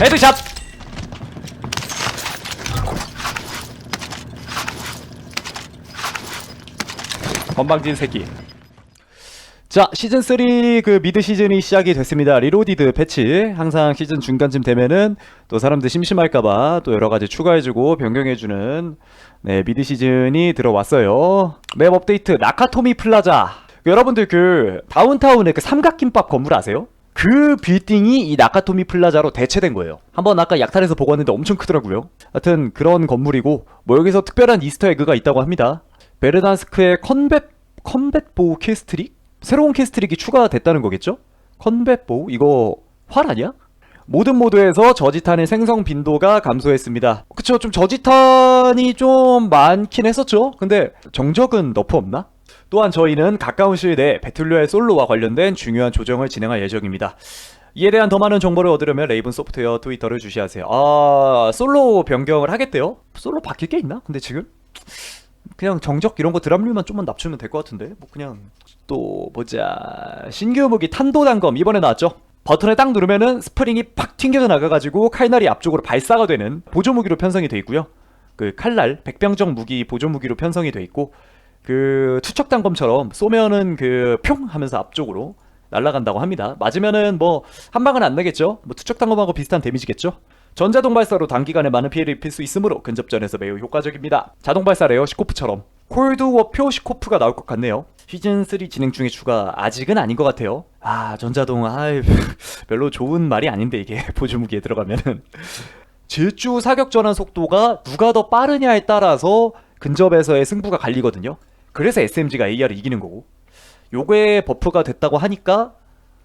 헤드샷. 건방진 새끼. 자 시즌 3 그 미드 시즌이 시작이 됐습니다. 리로디드 패치. 항상 시즌 중간쯤 되면은 또 사람들 심심할까봐 또 여러 가지 추가해주고 변경해주는 네 미드 시즌이 들어왔어요. 맵 업데이트 나카토미 플라자. 여러분들 그 다운타운의 그 삼각김밥 건물 아세요? 그 빌딩이 이 나카토미 플라자로 대체된 거예요. 한번 아까 약탈에서 보고 왔는데 엄청 크더라고요. 하여튼 그런 건물이고 뭐 여기서 특별한 이스터 에그가 있다고 합니다. 베르단스크의 컨벳 컨벳보우 킬스트릭 새로운 킬스트릭이 추가됐다는 거겠죠? 컨벳보우 이거 활 아니야? 모든 모드에서 저지탄의 생성 빈도가 감소했습니다. 그쵸 좀 저지탄이 좀 많긴 했었죠. 근데 정적은 너프 없나? 또한 저희는 가까운 시일 내에 배틀로얄 솔로와 관련된 중요한 조정을 진행할 예정입니다. 이에 대한 더 많은 정보를 얻으려면 레이븐 소프트웨어 트위터를 주시하세요. 아 솔로 변경을 하겠대요? 솔로 바뀔 게 있나? 근데 지금 그냥 정적 이런 거 드랍률만 좀만 낮추면 될 것 같은데 뭐 그냥 또 보자 신규 무기 탄도 단검 이번에 나왔죠 버튼을 딱 누르면은 스프링이 팍 튕겨져 나가가지고 칼날이 앞쪽으로 발사가 되는 보조 무기로 편성이 돼 있고요 그 칼날 백병정 무기 보조 무기로 편성이 돼 있고 그 투척 단검처럼 쏘면은 그 평 하면서 앞쪽으로 날아간다고 합니다. 맞으면은 뭐 한 방은 안 나겠죠. 뭐 투척 단검하고 비슷한 데미지겠죠. 전자동 발사로 단기간에 많은 피해를 입힐 수 있으므로 근접전에서 매우 효과적입니다. 자동 발사 레어 시코프처럼 콜드워표 시코프가 나올 것 같네요. 시즌 3 진행 중에 추가 아직은 아닌 것 같아요. 아 전자동 아이 별로 좋은 말이 아닌데 이게 보조무기에 들어가면은 질주 사격 전환 속도가 누가 더 빠르냐에 따라서 근접에서의 승부가 갈리거든요. 그래서 SMG가 AR을 이기는 거고. 요게 버프가 됐다고 하니까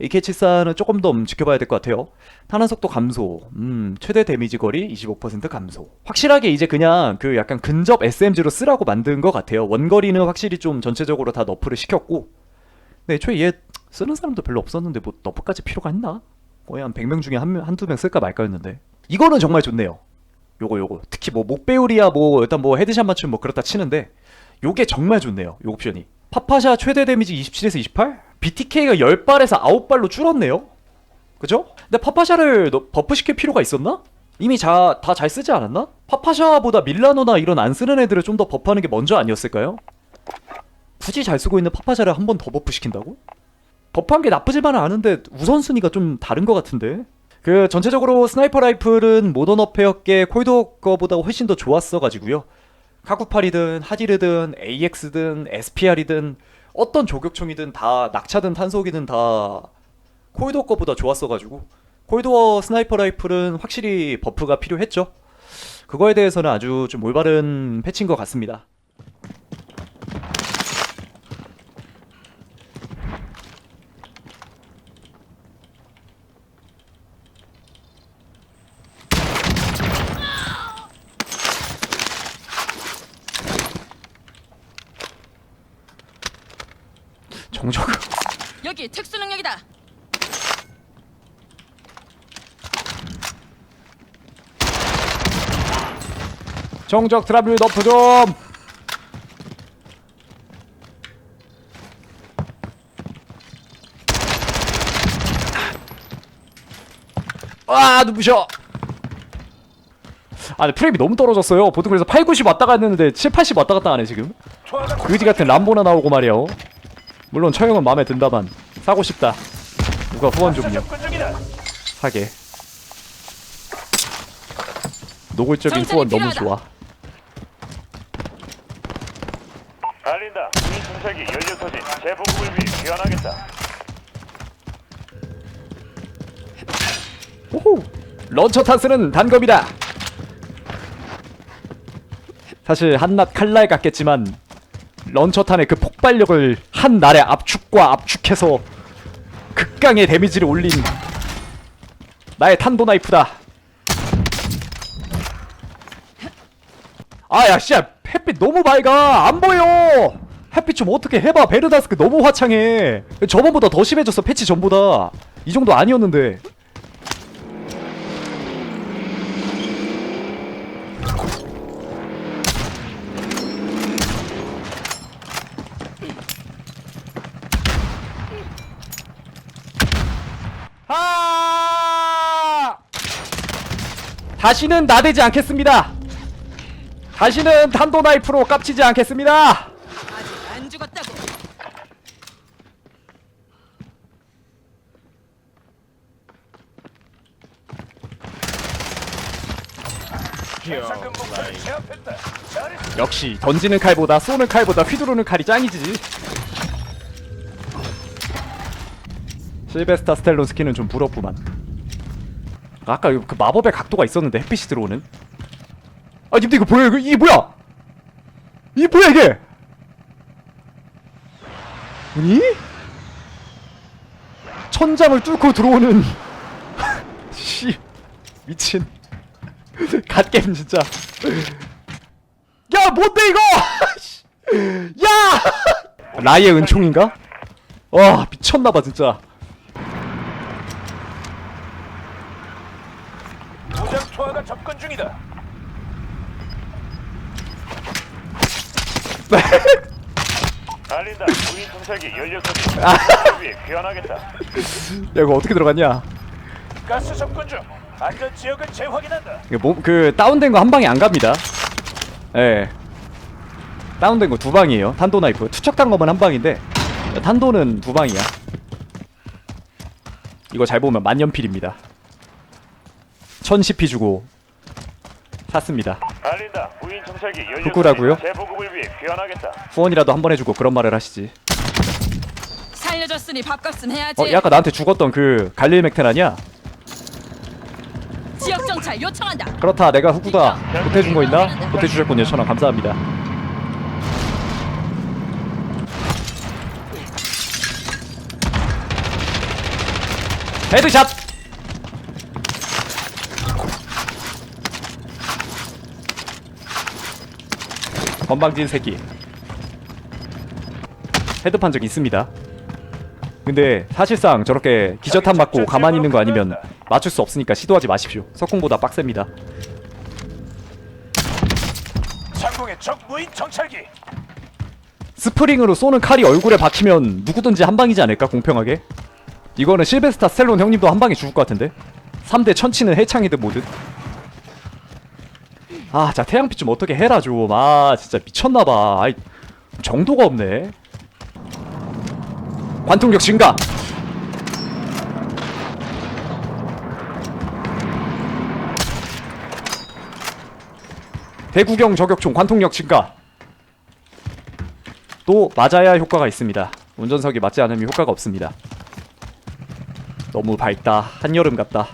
AK74는 조금 더 음, 지켜봐야 될 것 같아요. 탄환 속도 감소, 음, 최대 데미지 거리 25% 감소. 확실하게 이제 그냥 그 약간 근접 SMG로 쓰라고 만든 것 같아요. 원거리는 확실히 좀 전체적으로 다 너프를 시켰고. 근데 애초에 얘 쓰는 사람도 별로 없었는데 뭐 너프까지 필요가 있나? 거의 한 100명 중에 한, 명- 한두 명 쓸까 말까였는데. 이거는 정말 좋네요. 요거 요거. 특히 뭐 목배우리야 뭐 일단 뭐 헤드샷 맞춤 뭐 그렇다 치는데 요게 정말 좋네요. 요 옵션이. 파파샤 최대 데미지 27에서 28? BTK가 10발에서 9발로 줄었네요. 그죠? 근데 파파샤를 너- 버프시킬 필요가 있었나? 이미 다 잘 쓰지 않았나? 파파샤보다 밀라노나 이런 안 쓰는 애들을 좀 더 버프하는 게 먼저 아니었을까요? 굳이 잘 쓰고 있는 파파샤를 한 번 더 버프시킨다고? 버프한 게 나쁘지만은 않은데 우선순위가 좀 다른 것 같은데? 그 전체적으로 스나이퍼 라이플은 모던 어페어께 콜드 거보다 훨씬 더 좋았어가지고요. 카구팔이든 하디르든 AX든 SPR이든 어떤 조격총이든 다 낙차든 탄속이든 다 콜드워 거보다 좋았어가지고 콜드워 스나이퍼 라이플은 확실히 버프가 필요했죠. 그거에 대해서는 아주 좀 올바른 패치인 것 같습니다. 정적 여기 특수 능력이다. 정적 트러블 너프 좀. 와 눈부셔. 아 근데 프레임이 너무 떨어졌어요. 보통 그래서 8, 90 왔다 갔다 했는데 7, 80 왔다 갔다 하네 지금. 그지 같은 람보나 나오고 말이야. 물론 처형은 마음에 든다만 사고 싶다. 누가 후원 좀요. 사게. 노골적인 후원 너무. 좋아. 알린다. 이 중차기 연료 소진 재보급을 위해 귀환하겠다. 오호! 런처 탄스는 단검이다. 사실 한낱 칼날 같겠지만 런처탄의 그 폭발력을 한 날의 압축과 압축해서 극강의 데미지를 올린 나의 탄도 나이프다. 아 야 씨야 햇빛 너무 밝아 안 보여. 햇빛 좀 어떻게 해봐 베르다스크 너무 화창해. 저번보다 더 심해졌어 패치 전보다 이 정도 아니었는데. 아! 다시는 나대지 않겠습니다. 다시는 탄도 나이프로 깝치지 않겠습니다. 아직 안 죽었다고. 역시 던지는 칼보다 쏘는 칼보다 휘두르는 칼이 짱이지. 실베스타 스텔론 스킨은 좀 부럽구만. 아까 그 마법의 각도가 있었는데 햇빛이 들어오는. 아 근데 이거 뭐야? 이거 이게 뭐야? 이게 뭐야 이게? 아니? 천장을 뚫고 들어오는 씨 미친 갓겜 진짜. 야 뭔데 이거? 야! 라이의 은총인가? 와 미쳤나봐 진짜. 투하가 접근 중이다. 알린다. 무인 정찰기 연료 소진. 제보급을 위해 귀환하겠다. 야 이거 어떻게 들어갔냐? 가스 접근 중. 안전 지역을 재확인한다. 이거 몸그 다운된 거 한 방에 안 갑니다. 예. 다운된 거 두 방이에요. 탄도 나이프. 투척한 거만 한 방인데 탄도는 두 방이야. 이거 잘 보면 만년필입니다. 1010p 주고 샀습니다. 알린다. 무인 정찰기 연료? 소진. 제보급을 위해 귀환하겠다. 후원이라도 한 번 해주고 그런 말을 하시지. 살려줬으니 밥값은 해야지. 어, 약간 나한테 죽었던 그 갈릴 맥텐 아니야? 지역 정찰 요청한다. 그렇다. 내가 후구다. 보태준 거 있나? 보태주셨군요. 천원 감사합니다. 헤드샷! 건방진 새끼. 헤드판 적 있습니다. 근데 사실상 저렇게 기저탄 맞고 가만히 있는 거 아니면 맞출 수 없으니까 시도하지 마십시오. 석궁보다 빡셉니다. 상공의 적 무인 정찰기. 스프링으로 쏘는 칼이 얼굴에 박히면 누구든지 한 방이지 않을까 공평하게? 이거는 실베스타 스텔론 형님도 한 방에 죽을 것 같은데? 3대 천치는 해창이든 뭐든 아, 자 태양빛 좀 어떻게 해라 좀. 아, 진짜 미쳤나봐. 아이, 정도가 없네. 관통력 증가. 대구경 저격총 관통력 증가. 또 맞아야 효과가 있습니다. 운전석이 맞지 않으면 효과가 없습니다. 너무 밝다. 한여름 같다.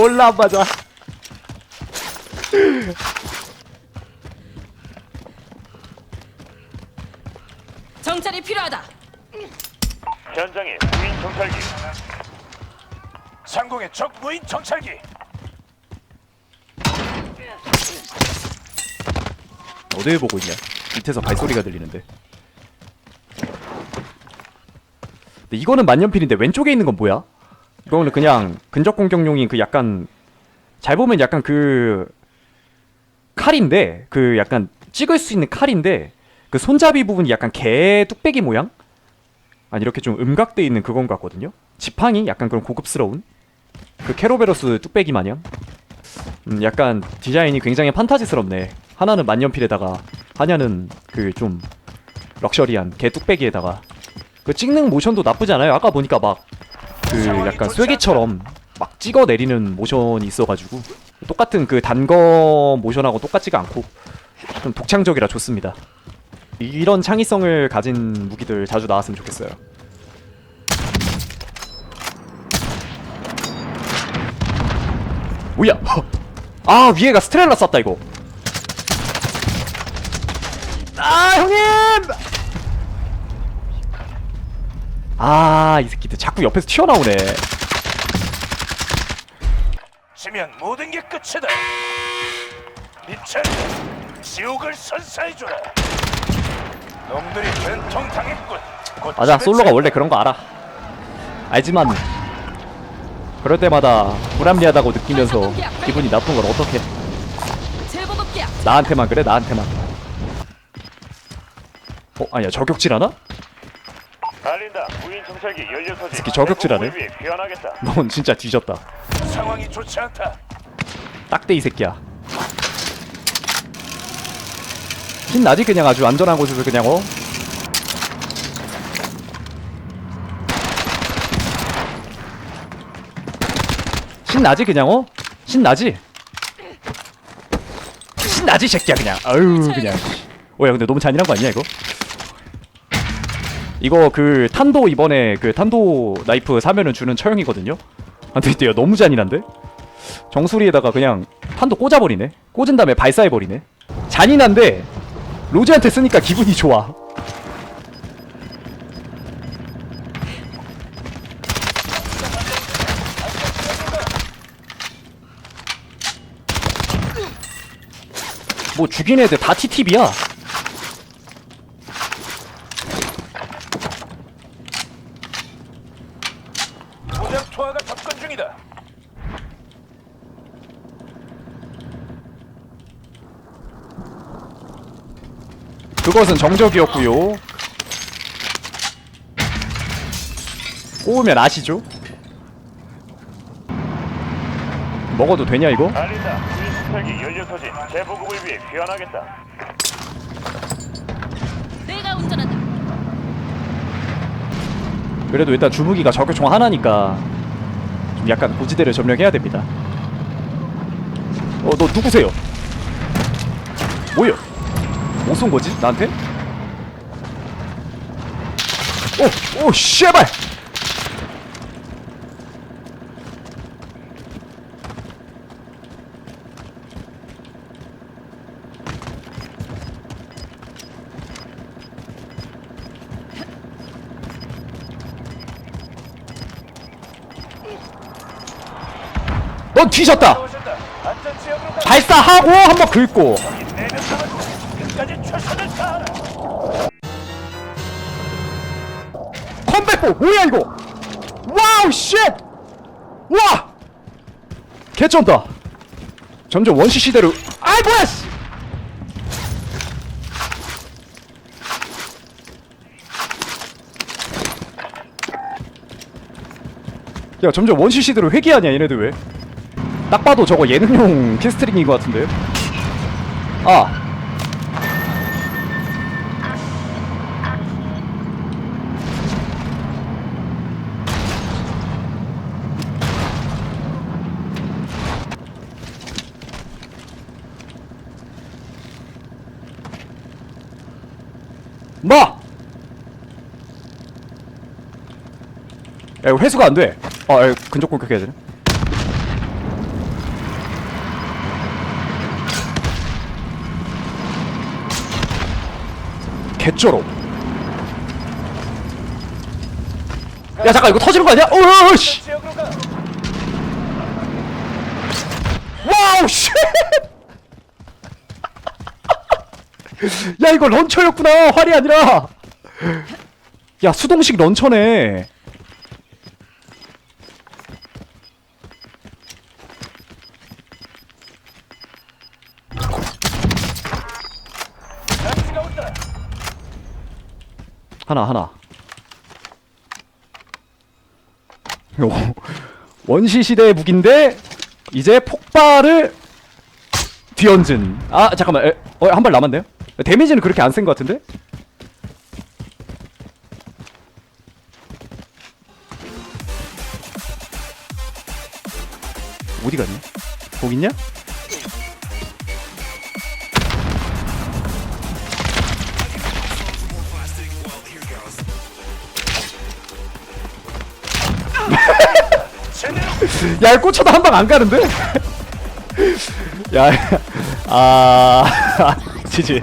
졸라 안 맞아. 정찰이 필요하다. 현장에 무인 정찰기. 상공의 적 무인 정찰기. 어딜 보고 있냐? 밑에서 발소리가 들리는데. 근데 이거는 만년필인데 왼쪽에 있는 건 뭐야? 이거는 그냥 근접 공격용인 그 약간 잘 보면 약간 그 칼인데 그 약간 찍을 수 있는 칼인데 그 손잡이 부분이 약간 개 뚝배기 모양? 아니 이렇게 좀 음각돼 있는 그건 같거든요. 지팡이 약간 그런 고급스러운 그 캐로베로스 뚝배기 마냥. 음, 약간 디자인이 굉장히 판타지스럽네. 하나는 만년필에다가 하나는 그 좀 럭셔리한 개 뚝배기에다가 그 찍는 모션도 나쁘지 않아요. 아까 보니까 막 그 약간 쐐기처럼 막 찍어 내리는 모션이 있어가지고 똑같은 그 단거 모션하고 똑같지가 않고 좀 독창적이라 좋습니다. 이런 창의성을 가진 무기들 자주 나왔으면 좋겠어요. 뭐야? 아 위에가 스트렐라 쐈다 이거. 아 형님! 아 이 새끼들 자꾸 옆에서 튀어나오네. 지면 모든 게 끝이다. 미천 지옥을 선사해줘라. 놈들이 된통 당했군. 맞아 솔로가 원래 그런 거 알아 알지만 그럴 때마다 불합리하다고 느끼면서 기분이 나쁜 걸 어떻게. 나한테만 그래 나한테만 어 아니야 저격질 하나? 정찰기 연료 소진. 새끼 저격질하네. 귀환하겠다. 넌 진짜 뒤졌다. 상황이 좋지 않다. 딱대 이 새끼야. 신나지 그냥 아주 안전한 곳에서 그냥 어? 신나지 그냥 어? 신나지 신나지 새끼야 그냥. 아유 그냥. 어야 근데 너무 잔인한 거 아니야 이거 이거 그 탄도 이번에 그 탄도 나이프 사면은 주는 처형이거든요. 안 되겠대요 너무 잔인한데? 정수리에다가 그냥 판도 꽂아버리네? 꽂은 다음에 발사해버리네? 잔인한데 로즈한테 쓰니까 기분이 좋아. 뭐 죽인 애들 다 TTB야 투하가 접근 중이다. 그것은 정적이었고요 꼬우면 아시죠? 먹어도 되냐 이거? 알린다. 무인 정찰기 연료 소진. 재보급을 위해 귀환하겠다. 내가 운전한다. 그래도 일단 주무기가 저격총 하나니까 좀 약간 고지대를 점령해야 됩니다. 어, 너 누구세요? 뭐야? 뭐쏜 거지? 나한테? 오, 오, 씨발! 넌 뒤졌다! 발사하고 한번 긁고. 컴백포 뭐야 이거 와우 쉣! 와! 개쩐다 점점 원시 시대로 아이 뭐야 씨! 야 점점 원시 시대로 회귀하냐 얘네들 왜? 딱 봐도 저거 예능용 캐스트링인 것 같은데 아 뭐? 야 이거 회수가 안 돼. 아, 야, 근접 공격해야 되네. 개쩔어. 야 잠깐 이거 터지는 거 아니야? 어어 씨. 지역으로 가. 와우 씨. 야 이거 런처였구나 활이 아니라. 야 수동식 런처네. 장치가 온다. 하나 하나. 오, 원시 시대의 무기인데 이제 폭발을 뒤얹은. 아 잠깐만, 에, 어, 한 발 남았네요. 데미지는 그렇게 안센것 같은데? 어디 갔냐? 거기 있냐? 야, 꽂혀도 한 방 안 가는데? 야, 아, 지지.